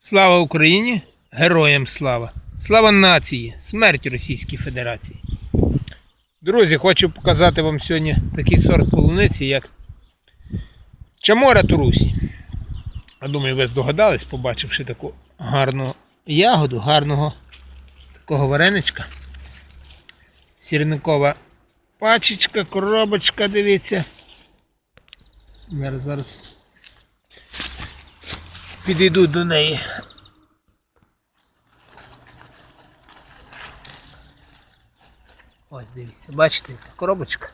Слава Україні! Героям слава! Слава нації! Смерть Російській Федерації! Друзі, хочу показати вам сьогодні такий сорт полуниці, як Чамора Турусі. Я думаю, ви здогадались, побачивши таку гарну ягоду, гарного такого вареничка. Сірникова пачечка, коробочка, дивіться. Зараз, зараз підійду до неї. Ось дивіться, бачите, яка коробочка.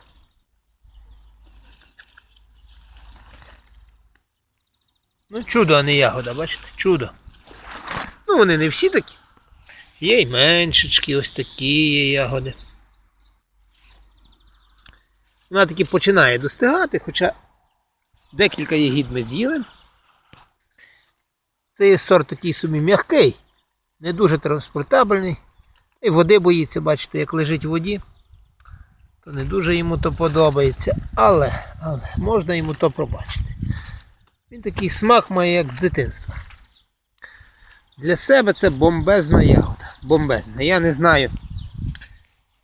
Ну, чудо, а не ягода, бачите? Чудо. Ну, вони не всі такі. Є й меншечки, ось такі є ягоди. Вона таки починає достигати, хоча декілька ягід ми з'їли. Це є сорт такий собі м'який, не дуже транспортабельний. І води боїться, бачите, як лежить в воді, то не дуже йому то подобається. Але, але можна йому то пробачити. Він такий смак має, як з дитинства. Для себе це бомбезна ягода. Бомбезна. Я не знаю,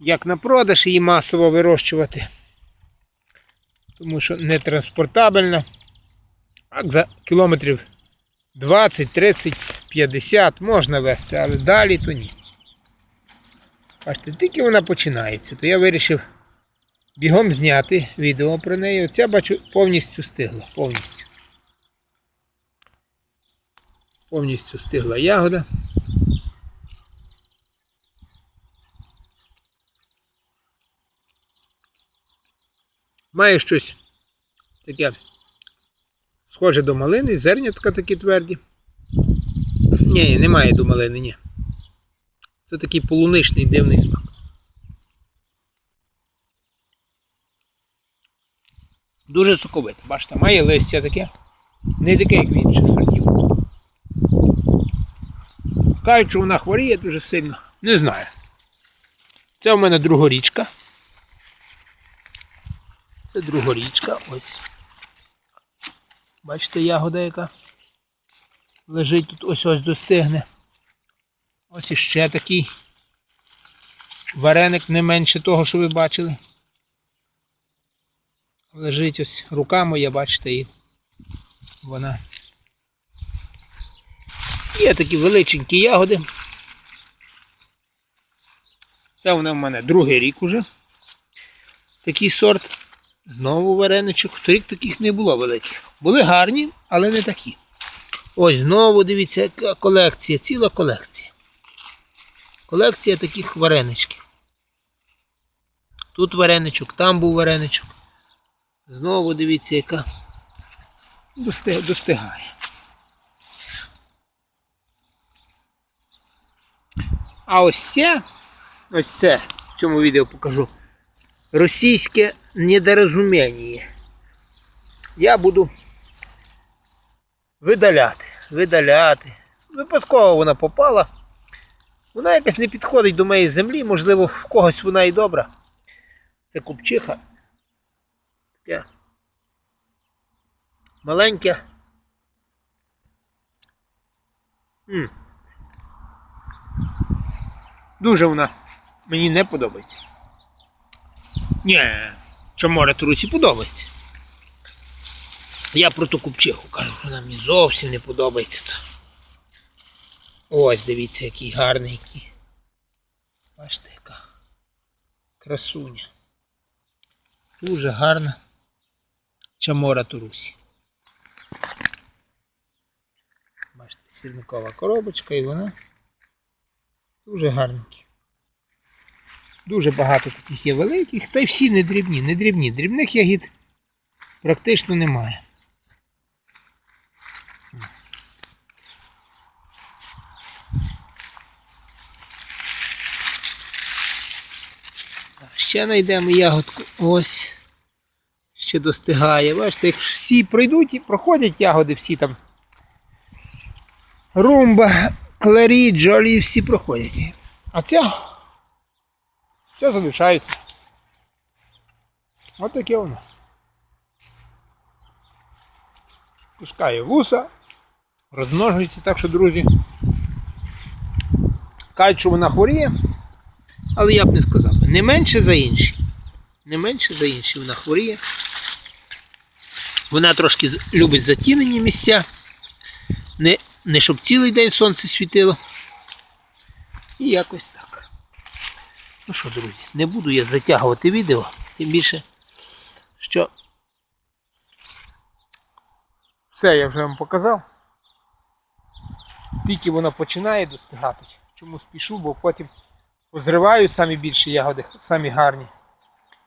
як на продаж її масово вирощувати. Тому що не транспортабельна. Так за кілометрів 20, 30, 50 можна вести, але далі то ні. Бачите, тільки вона починається, то я вирішив бігом зняти відео про неї. Оця бачу повністю стигла. Повністю. Повністю стигла ягода. Має щось таке схоже до малини, зернятка такі тверді. Ні, немає до малини, ні. Це такий полуничний дивний смак. Дуже соковите, бачите, має листя таке. Не таке, як в інших сортів. Кажуть, що вона хворіє дуже сильно. Не знаю. Це у мене другорічка. Це другорічка, ось. Бачите, ягода яка лежить тут ось ось достигне. Ось іще такий вареник не менше того, що ви бачили. Лежить ось рука моя, бачите, і вона. Є такі величенькі ягоди. Це вона в мене другий рік уже. Такий сорт. Знову вареничок. Торік таких не було великих. Були гарні, але не такі. Ось знову дивіться, яка колекція, ціла колекція. Колекція таких вареничків. Тут вареничок, там був вареничок. Знову дивіться, яка достигає. А ось це, ось це в цьому відео покажу. Російське недорозуміння. Я буду видаляти, видаляти. Випадково вона попала. Вона якось не підходить до моєї землі, можливо, в когось вона і добра. Це купчиха. Таке маленьке. Дуже вона мені не подобається. Ні, чомора Трусі подобається. Я про ту купчиху кажу, вона мені зовсім не подобається. Ось дивіться, який гарний. який. Бачите, яка красуня. Дуже гарна чамора Турусі. Бачите, сірникова коробочка і вона дуже гарненька. Дуже багато таких є великих, та й всі не дрібні, не дрібні. Дрібних ягід практично немає. Ще знайдемо ягодку. Ось. Ще достигає. Бачите, як всі пройдуть і проходять ягоди, всі там. Румба, кларі, джолі, всі проходять. А ця Все залишається. Ось таке воно. Пускає вуса, розмножується. Так що, друзі, кажуть, що вона хворіє, але я б не сказав. Не менше за інші. Не менше за інші вона хворіє. Вона трошки любить затінені місця. Не, не щоб цілий день сонце світило. І якось так. Ну що, друзі, не буду я затягувати відео, тим більше, що все я вже вам показав. Тільки вона починає достигати. Чому спішу, бо потім позриваю самі більші ягоди, самі гарні.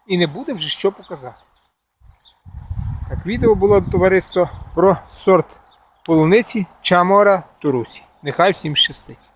І не буде вже що показати. Так, відео було товариство про сорт полуниці Чамора Турусі. Нехай всім щастить.